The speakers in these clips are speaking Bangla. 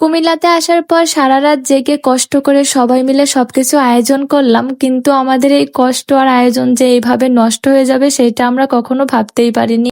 কুমিল্লাতে আসার পর সারা রাত জেগে কষ্ট করে সবাই মিলে সবকিছু আয়োজন করলাম, কিন্তু আমাদের এই কষ্ট আর আয়োজন যে এইভাবে নষ্ট হয়ে যাবে, সেটা আমরা কখনো ভাবতেই পারিনি।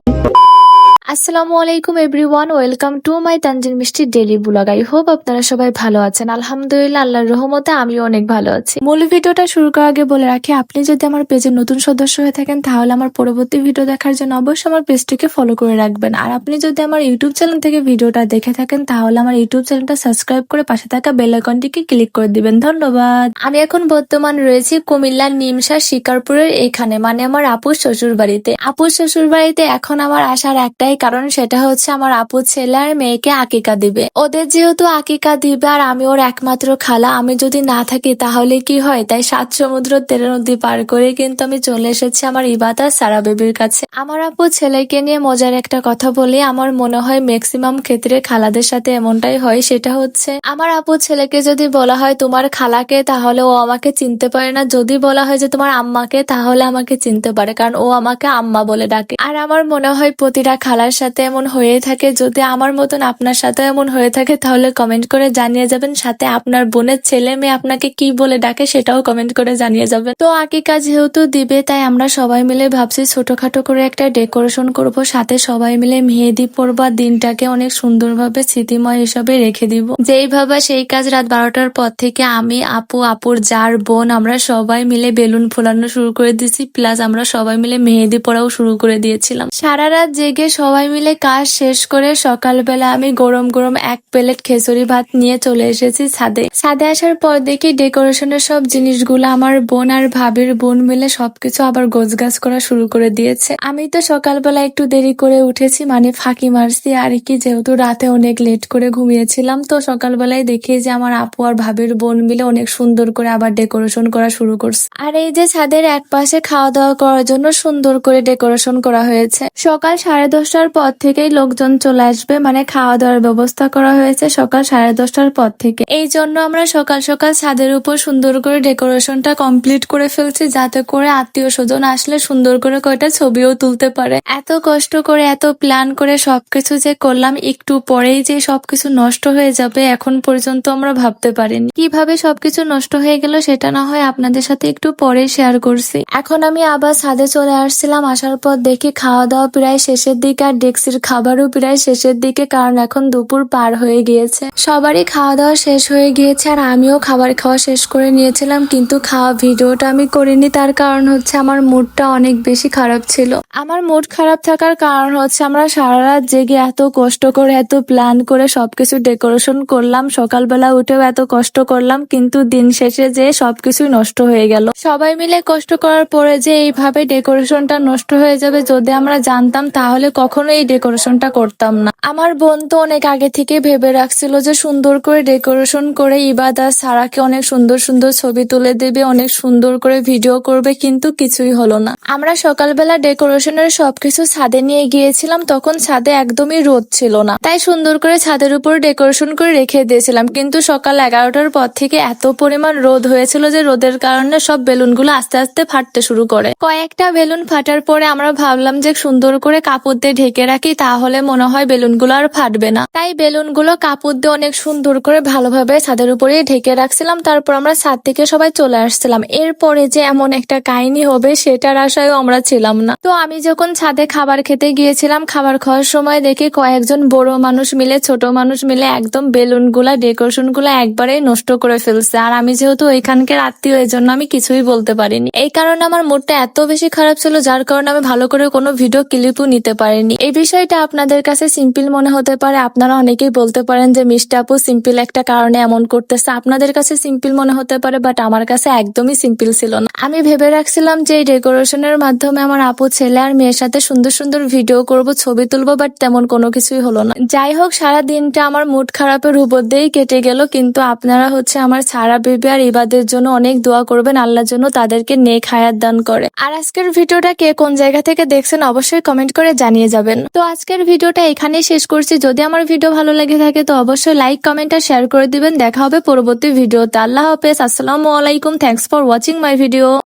আসসালামু আলাইকুম everyone welcome to my Tanzin Mishti daily blog. I hope আপনারা সবাই ভালো আছেন। আলহামদুলিল্লাহ আল্লাহর রহমতে আমিও অনেক ভালো আছি। মূল ভিডিওটা শুরু করার আগে বলে রাখি আপনি যদি আমার পেজের নতুন সদস্য হয়ে থাকেন তাহলে আমার পরবর্তী ভিডিও দেখার জন্য অবশ্যই আমার পেজটিকে ফলো করে রাখবেন। আর আপনি যদি আমার ইউটিউব চ্যানেল থেকে ভিডিওটা দেখে থাকেন তাহলে আমার ইউটিউব চ্যানেলটা সাবস্ক্রাইব করে পাশে থাকা বেল আইকনটিকে ক্লিক করে দিবেন। ধন্যবাদ। আমি এখন বর্তমান রয়েছি কুমিল্লার নিমসা শিকারপুরের এখানে মানে আমার আপুর শ্বশুর বাড়িতে আপুর শ্বশুর বাড়িতে এখন আমার আসার একটাই কারণ সেটা হচ্ছে আমার আপু ছেলে আর মেয়েকে আকিকা দিবে। ওদের যেহেতু আকিকা দিবে আর আমি ওর একমাত্র খালা, আমি যদি না থাকি তাহলে কি হয়? তাই সাত সমুদ্র তেরো নদী পার করে কিন্তু আমি চলে এসেছি আমার ইবাদা সারা বেবির কাছে। আমার আপু ছেলেকে নিয়ে মজার একটা কথা বলি, আমার মনে হয় ম্যাক্সিমাম ক্ষেত্রে খালাদের সাথে এমনটাই হয়, সেটা হচ্ছে আমার আপু ছেলেকে যদি বলা হয় তোমার খালাকে, তাহলে ও আমাকে চিনতে পারে না। যদি বলা হয় যে তোমার আম্মাকে, তাহলে আমাকে চিনতে পারে, কারণ ও আমাকে আম্মা বলে ডাকে। আর আমার মনে হয় প্রতিটা খালার সাথে এমন হয়ে থাকে। যদি আমার মতন আপনার সাথে এমন হয়ে থাকে, তাহলে কমেন্ট করে জানিয়ে যাবেন। সাথে আপনার বোনের ছেলে মেয়ে আপনাকে কি বলে ডাকে সেটাও কমেন্ট করে জানিয়ে যাবেন। তো আকিকা যেহেতু দিবে, তাই আমরা সবাই মিলে ভাবছি ছোটখাটো করে একটা ডেকোরেশন করব। সাথে সবাই মিলে মেহেদি পড়বা দিনটাকে অনেক সুন্দরভাবে স্মৃতিময় হিসাবে রেখে দিব। যেইভাবে সেই কাজ রাত বারোটার পর থেকে আমি, আপু, আপুর যার বোন, আমরা সবাই মিলে বেলুন ফোলানো শুরু করে দিয়েছি। প্লাস আমরা সবাই মিলে মেহেদি পড়াও শুরু করে দিয়েছিলাম। সারা রাত জেগে সবাই মিলে কাজ শেষ করে সকালবেলা আমি গরম গরম এক প্লেট খেসুরি ভাত নিয়ে চলে এসেছি ছাদে। ছাদে আসার পর দেখি ডেকোরেশনের সব জিনিসগুলো আমার বোন আর ভাবির বোন মিলে সবকিছু আবার গোছগাছ করা শুরু করে দিয়েছে। আমি তো সকালবেলা একটু দেরি করে উঠেছি মানে ফাঁকি মারছি। আর কি, যেহেতু রাতে অনেক লেট করে ঘুমিয়েছিলাম, তো সকালবেলায় দেখি যে আমার আপু আর ভাবির বোন মিলে অনেক সুন্দর করে আবার ডেকোরেশন করা শুরু করছে। আর এই যে ছাদের এক পাশে খাওয়া দাওয়া করার জন্য সুন্দর করে ডেকোরেশন করা হয়েছে। সকাল সাড়ে দশটার পর থেকেই লোকজন চলে আসবে। মানে খাওয়া দাওয়ার ব্যবস্থা করা হয়েছে সকাল সাড়ে দশটার পর থেকে। এই জন্য আমরা সকাল সকাল ছাদের উপর সুন্দর করে ডেকোরেশনটা কমপ্লিট করে ফেলছি, যাতে করে আত্মীয় স্বজন আসলে সুন্দর করে কয়টা ছবিও তুলতে পারে। এত কষ্ট করে, এত প্ল্যান করে সবকিছু যে করলাম, একটু পরেই যে সবকিছু নষ্ট হয়ে যাবে, এখন পর্যন্ত আমরা ভাবতে পারিনি। কীভাবে সবকিছু নষ্ট হয়ে গেল সেটা না হয় আপনাদের সাথে একটু পরে শেয়ার করছি। এখন আমি আবার ছাদে চলে আসছিলাম, আসার পর দেখি খাওয়া দাওয়া প্রায় শেষের দিকে আর ডেক্সির খাবারও প্রায় শেষের দিকে, কারণ এখন দুপুর পার হয়ে গিয়েছে। সবারই খাওয়া দাওয়া শেষ হয়ে গিয়েছে আর আমিও খাবার খাওয়া শেষ করে নিয়েছিলাম, কিন্তু খাওয়া ভিডিওটা আমি করিনি। তার কারণ হচ্ছে আমার মুডটা অনেক বেশি খারাপ ছিল। আমার মুড খারাপ থাকার কারণ হচ্ছে আমরা সারা রাত জেগে এত কষ্ট করে, এত প্ল্যান করে সবকিছু ডেকোরেশন করলাম। সকালবেলা উঠেও এত কষ্ট করলাম, কিন্তু দিন শেষে যে সবকিছু নষ্ট হয়ে গেল। সবাই মিলে কষ্ট করার পরে যে এইভাবে ডেকোরেশনটা নষ্ট হয়ে যাবে যদি আমরা জানতাম, তাহলে কখনো এই ডেকোরেশনটা করতাম না। আমার বোন তো অনেক আগে থেকে ভেবে রাখছিল যে সুন্দর করে ডেকোরেশন করে ইবাদা সারাকে অনেক সুন্দর সুন্দর ছবি তুলে দেবে, অনেক সুন্দর করে ভিডিও করবে, কিন্তু কিছুই হলো না। আমরা সকালবেলা ডেকোরেশনের সবকিছু ছাদে নিয়ে গিয়েছিলাম, তখন ছাদে একদমই রোদ ছিল না। তাই সুন্দর করে ছাদের উপর ডেকোরেশন করে রেখে দিয়েছিলাম, কিন্তু সকাল এগারোটার পর থেকে এত পরিমাণ রোদ হয়েছিল যে রোদের কারণে সব বেলুনগুলো আস্তে আস্তে ফাটতে শুরু করে। কয়েকটা বেলুন ফাটার পরে আমরা ভাবলাম যে সুন্দর করে কাপড় দিয়ে ঢেকে রাখি, তাহলে মনে হয় বেলুনগুলো আর ফাটবে না। তাই বেলুনগুলো কাপড় দিয়ে অনেক সুন্দর করে ভালোভাবে ছাদের উপরে ঢেকে রাখছিলাম, তারপর আমরা ছাদ থেকে সবাই চলে আসছিলাম। এরপরে যে এমন একটা কাহিনী হবে, সেটার আশায়ও আমরা ছিলাম না। তো আমি যখন ছাদে খাবার খেতে গিয়েছিলাম, খাবার খাওয়ার সময় দেখি কয়েকজন বড় মানুষ মিলে, ছোট মানুষ মিলে একদম বেলুনগুলা ডেকোরেশনগুলা একবারেই নষ্ট করে ফেলছে। আর আমি যেহেতু ওইখানকার আত্মীয় এই জন্য আমি কিছুই বলতে পারিনি। এই কারণে আমার মুডটা এত বেশি খারাপ ছিল, যার কারণে আমি ভালো করে কোনো ভিডিও ক্লিপও নিতে পারিনি। এই বিষয়টা আপনাদের কাছে সিম্পল মনে হতে পারে। আপনারা অনেকেই বলতে পারেন যে, মিষ্টি আপু সিম্পল একটা কারণে এমন করতেছে। আপনাদের কাছে সিম্পল মনে হতে পারে বাট আমার কাছে একদমই সিম্পল ছিল না। আমি ভেবে রাখছিলাম যে, এই ডেকোরেশনের মাধ্যমে আমার আপু, ছেলে আর মেয়ের সাথে সুন্দর সুন্দর ভিডিও করব, ছবি তুলবো বাট তেমন কোনো কিছুই হলো না। যাই হোক, সারা দিনটা আমার মুড খারাপের উপর দিয়েই কেটে গেল, কিন্তু আপনারা হচ্ছে আমার সারা বেবি আর ইবাদের জন্য অনেক দোয়া করবেন, আল্লাহর জন্য তাদেরকে নেক হায়াত দান করে। আর আজকের ভিডিওটা কে কোন জায়গা থেকে দেখছেন, অবশ্যই কমেন্ট করে জানিয়ে যাবেন। তো আজকের ভিডিওটা এখানেই শেষ করছি। যদি আমার ভিডিও ভালো লেগে থাকে, তো অবশ্যই লাইক কমেন্ট আর শেয়ার করে দিবেন। দেখা হবে পরবর্তী ভিডিওতে। আল্লাহ হাফেজ। আসসালামু আলাইকুম। Thanks for watching my video